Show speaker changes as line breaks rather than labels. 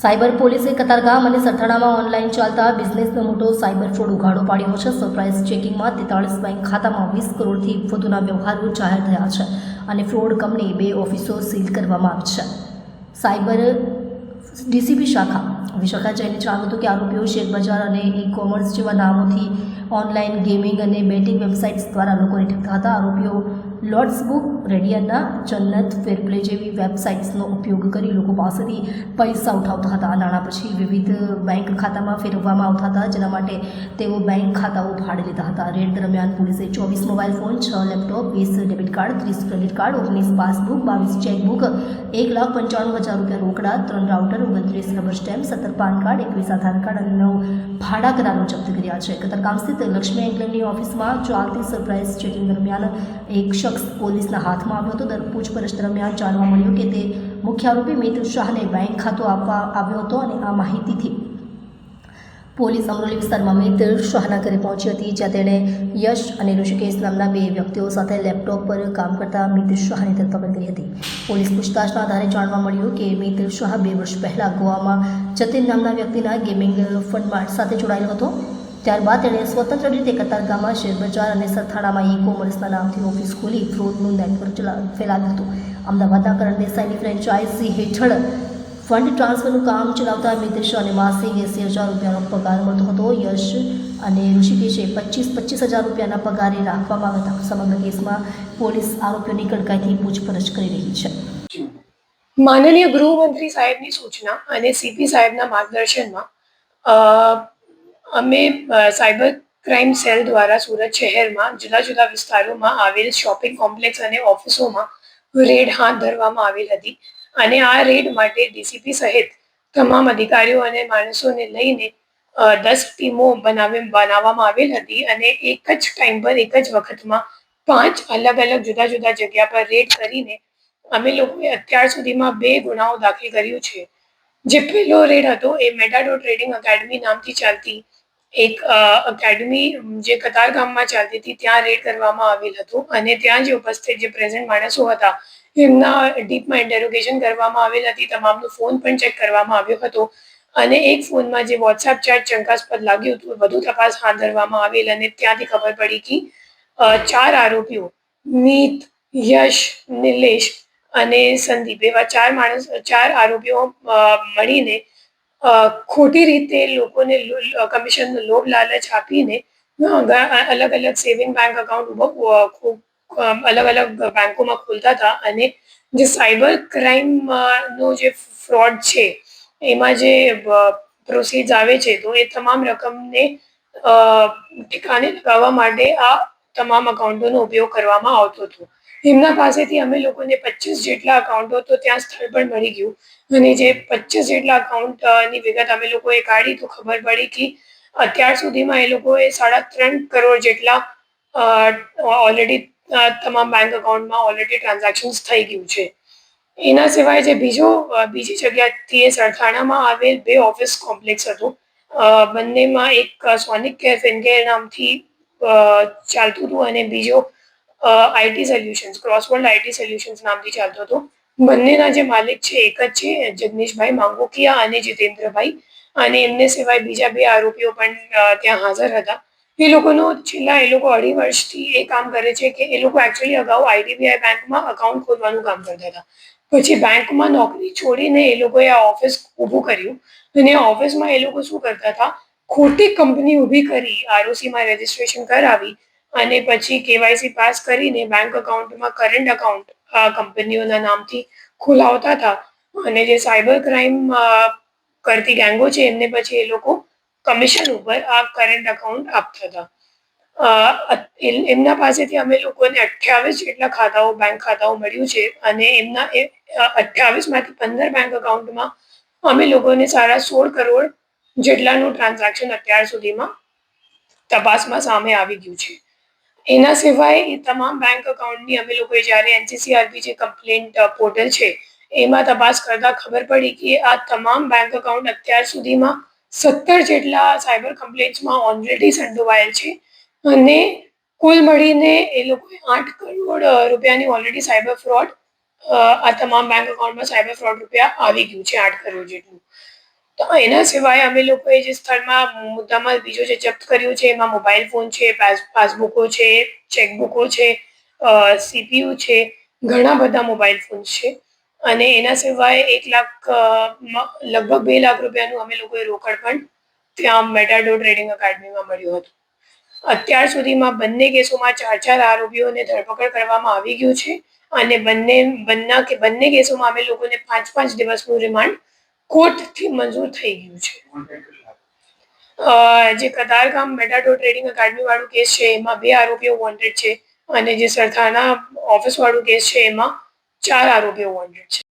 Cyber પોલીસે કતારગામ અને સરથાણામાં online ચાલતા બિઝનેસનો મોટો સાયબર ફ્રોડ ઉઘાડો પાડ્યો છે. સરપ્રાઇઝ ચેકિંગમાં તેતાળીસ બેંક ખાતામાં વીસ કરોડથી વધુના વ્યવહારો જાહેર થયા છે અને ફ્રોડ કંપની બે ઓફિસો સીલ કરવામાં આવી છે. સાયબર ડીસીબી શાખા વિશાખા જઈને જણાવ્યું હતું કે આરોપીઓ શેરબજાર અને ઈ કોમર્સ જેવા નામોથી ઓનલાઈન ગેમિંગ અને બેટિંગ વેબસાઇટ્સ દ્વારા લોકોને ઠગતા હતા. આરોપીઓ લોર્ડ્સ બુક રેડિયનના જન્નત ફેરપ્લે જેવી વેબસાઇટ્સનો ઉપયોગ કરી લોકો પાસેથી પૈસા ઉઠાવતા હતા. નાણાં પછી વિવિધ બેંક ખાતામાં ફેરવવામાં આવતા હતા, જેના માટે તેઓ બેંક ખાતાઓ ભાડે લીધા હતા. રેડ દરમિયાન પોલીસે ચોવીસ મોબાઈલ ફોન છ લેપટોપ વીસ ડેબિટ કાર્ડ ત્રીસ ક્રેડિટ કાર્ડ ઓગણીસ પાસબુક બાવીસ ચેકબુક એક લાખ પંચાણું હજાર રૂપિયા રોકડા, ત્રણ રાઉટર ઓગણત્રીસ રબર સ્ટેમ્પ સત્તર પાન કાર્ડ, એકવીસ આધાર કાર્ડ અને નવ ભાડા કરારો જપ્ત કર્યા છે. કતરગામ સ્થિત લક્ષ્મી એન્કલની ઓફિસમાં ચાલતી સરપ્રાઇઝ ચેકિંગ દરમિયાન એક શખ્સ પોલીસના હાથમાં આવ્યો હતો. પૂછપરછ દરમિયાન જાણવા મળ્યું કે તે મુખ્ય આરોપી મિત્ર શાહને બેંક ખાતું આપવા આવ્યો હતો અને આ માહિતીથી પોલીસ અમરોલી વિસ્તારમાં મિત્ર શાહના ઘરે પહોંચી હતી, જ્યાં તેણે યશ અને ઋષિકેશ નામના બે વ્યક્તિઓ સાથે લેપટોપ પર કામ કરતા મિત્ર શાહની ધરપકડ કરી હતી. પોલીસ પૂછતાછના આધારે જાણવા મળ્યું કે મિત્ર શાહ બે વર્ષ પહેલાં ગોવામાં જતીન નામના વ્યક્તિના ગેમિંગ ફંડમાં સાથે જોડાયેલો હતો. ત્યારબાદ તેણે સ્વતંત્ર રીતે કતારગામમાં શેરબજાર અને સરથાણામાં ઈ કોમર્સના નામથી ઓફિસ ખોલી ફ્રોડનું નેટવર્ક ફેલાવ્યું હતું. અમદાવાદના કરણ દેસાઈની ફ્રેન્ચાઇઝી હેઠળ ફંડ ટ્રાન્સફરનું કામ ચલાવતા મિત્ર અને માસે એંસી હજાર રૂપિયાનો પગાર મળતો હતો. યશ અને ઋષિકેશે પચીસ પચીસ હજાર રૂપિયાના પગારે રાખવામાં આવ્યા હતા. સમગ્ર કેસમાં પોલીસ આરોપીઓની કડકાઈથી પૂછપરછ કરી રહી છે.
માનનીય ગૃહમંત્રી સાહેબની સૂચના અને સીપી સાહેબના માર્ગદર્શનમાં અમે સાયબર ક્રાઇમ સેલ દ્વારા સુરત શહેરમાં જુદા જુદા વિસ્તારોમાં આવેલ શોપિંગ કોમ્પ્લેક્સ અને ઓફિસોમાં રેડ હાથ ધરવામાં આવેલ હતી. અને આ રેડ માટે ડીસીપી સહિત તમામ અધિકારીઓ અને માણસોને લઈને દસ ટીમો બનાવી, બનાવવામાં આવેલ હતી અને એક જ ટાઈમ પર એક જ વખતમાં પાંચ અલગ અલગ જુદા જુદા જગ્યા પર રેડ કરીને અમે લોકોએ અત્યાર સુધીમાં બે ગુનાઓ દાખલ કર્યું છે. જે પહેલો રેડ હતો એ મેટાડો ટ્રેડિંગ એકેડમી નામથી ચાલતી એક એકેડમી જે કતાર ગામમાં ચાલતી હતી, ત્યાં રેડ કરવામાં આવેલ હતું અને ત્યાં જે ઉપસ્થિત જે પ્રેઝન્ટ માણસો હતા એમના ડીપમાં ઇન્ટેરોગેશન કરવામાં આવેલ હતી. તમામનો ફોન પણ ચેક કરવામાં આવ્યો હતો. અને એક ફોનમાં જે વોટ્સએપ ચેટ શંકાસ્પદ લાગ્યું હતું, વધુ તપાસ હાથ ધરવામાં આવેલ અને ત્યાંથી ખબર પડી કે ચાર આરોપીઓ, મીત, યશ, નિલેશ અને સંદીપ, એવા ચાર માણસ, ચાર આરોપીઓ મળીને ખોટી રીતે લોકોને કમિશનનો લોભ લાલચ આપીને અલગ અલગ સેવિંગ બેંક અકાઉન્ટ અલગ અલગ બેંકોમાં ખોલતા હતા અને જે સાયબર ક્રાઇમ નો જે ફ્રોડ છે એમાં જે પ્રોસીડ આવે છે તો એ તમામ રકમને અ, ઠેકાણે લગાવવા માટે આ તમામ અકાઉન્ટોનો ઉપયોગ કરવામાં આવતો હતો. એમના પાસેથી અમે લોકોને પચીસ જેટલા અકાઉન્ટો તો ત્યાં સ્થળ પર મળી ગયું અને જે પચીસ જેટલા અકાઉન્ટની વિગત અમે લોકોએ કાઢી તો ખબર પડી કે અત્યાર સુધીમાં એ લોકોએ સાડા ત્રણ કરોડ જેટલા ઓલરેડી તમામ બેંક અકાઉન્ટમાં ઓલરેડી ટ્રાન્ઝેક્શન્સ થઈ ગયું છે. એના સિવાય જે બીજો બીજી જગ્યાથી એ સરથાણામાં આવેલ બે ઓફિસ કોમ્પ્લેક્સ હતું. બંનેમાં એક સોનિક કેર ફિનકેર નામથી ચાલતું હતું અને બીજો IT solutions Crossworld IT solutions નામથી ચાલતો હતો. બંનેના જે માલિક છે એક જ છે, જગદીશભાઈ માંગોકિયા અને જીતેન્દ્રભાઈ. અને એમને સિવાય બીજા બે આરોપીઓ પણ ત્યાં હાજર હતા. એ લોકોનો છેલ્લા એ લોકો અઢી વર્ષથી એ કામ કરે છે કે એ લોકો એકચ્યુઅલી અગાઉ આઈડીબીઆઈ બેંકમાં અકાઉન્ટ ખોલવાનું કામ કરતા હતા. પછી બેંકમાં નોકરી છોડીને એ લોકોએ આ ઓફિસ ઊભું કર્યું. અને ઓફિસમાં એ લોકો શું કરતા હતા? ખોટી કંપની ઊભી કરી આરઓસીમાં રજીસ્ટ્રેશન કરાવી અને પછી કેવાયસી પાસ કરીને બેંક અકાઉન્ટમાં કરંટ અકાઉન્ટ કંપનીઓના નામથી ખોલાવતા હતા. અને જે સાયબર ક્રાઇમ કરતી ગેંગો છે એમને પછી એ લોકો કમિશન ઉપર આ કરંટ અકાઉન્ટ આપતા હતા. એમના પાસેથી અમે લોકોને અઠ્યાવીસ જેટલા ખાતાઓ બેંક ખાતાઓ મળ્યું છે અને એમના અઠ્યાવીસમાંથી પંદર બેંક અકાઉન્ટમાં અમે લોકોને સારા સોળ કરોડ જેટલાનું ટ્રાન્ઝેક્શન અત્યાર સુધીમાં તપાસમાં સામે આવી ગયું છે. એના સિવાય એ તમામ બેંક અકાઉન્ટની અમે લોકોએ જ્યારે એનસીસીઆરબી જે કમ્પ્લેન્ટ પોર્ટલ છે, એમાં તપાસ કરતા ખબર પડી કે આ તમામ બેંક અકાઉન્ટ અત્યાર સુધીમાં સત્તર જેટલા સાયબર કમ્પ્લેન્ટ્સમાં ઓલરેડી સંડોવાયેલ છે. અને કુલ મળીને એ લોકોએ આઠ કરોડ રૂપિયાની ઓલરેડી સાયબર ફ્રોડ આ તમામ બેંક અકાઉન્ટમાં સાયબર ફ્રોડ રૂપિયા આવી ગયું છે આઠ કરોડ જેટલું. તો એના સિવાય અમે લોકોએ જે સ્થળમાં મુદ્દામાં બીજો જે જપ્ત કર્યો છે, એમાં મોબાઈલ ફોન છે પાસ પાસબુકો છે ચેકબુકો છે સીપીયુ છે, ઘણા બધા મોબાઈલ ફોન છે. અને એના સિવાય એક લાખ લગભગ બે લાખ રૂપિયાનું અમે લોકોએ રોકડ પણ ત્યાં મેટાડો ટ્રેડિંગ અકાડમીમાં મળ્યું હતું. અત્યાર સુધીમાં બંને કેસોમાં ચાર ચાર આરોપીઓને ધરપકડ કરવામાં આવી ગયું છે અને બંને બંને કે, બંને કેસોમાં અમે લોકોને પાંચ પાંચ દિવસનું રિમાન્ડ કોર્ટથી મંજૂર થઈ ગયું છે. જે કતારગામ મેટાડો ટ્રેડિંગ અકાડમી વાળું કેસ છે, એમાં બે આરોપીઓ વોન્ટેડ છે અને જે સરથાના ઓફિસ વાળું કેસ છે, એમાં ચાર આરોપીઓ વોન્ટેડ છે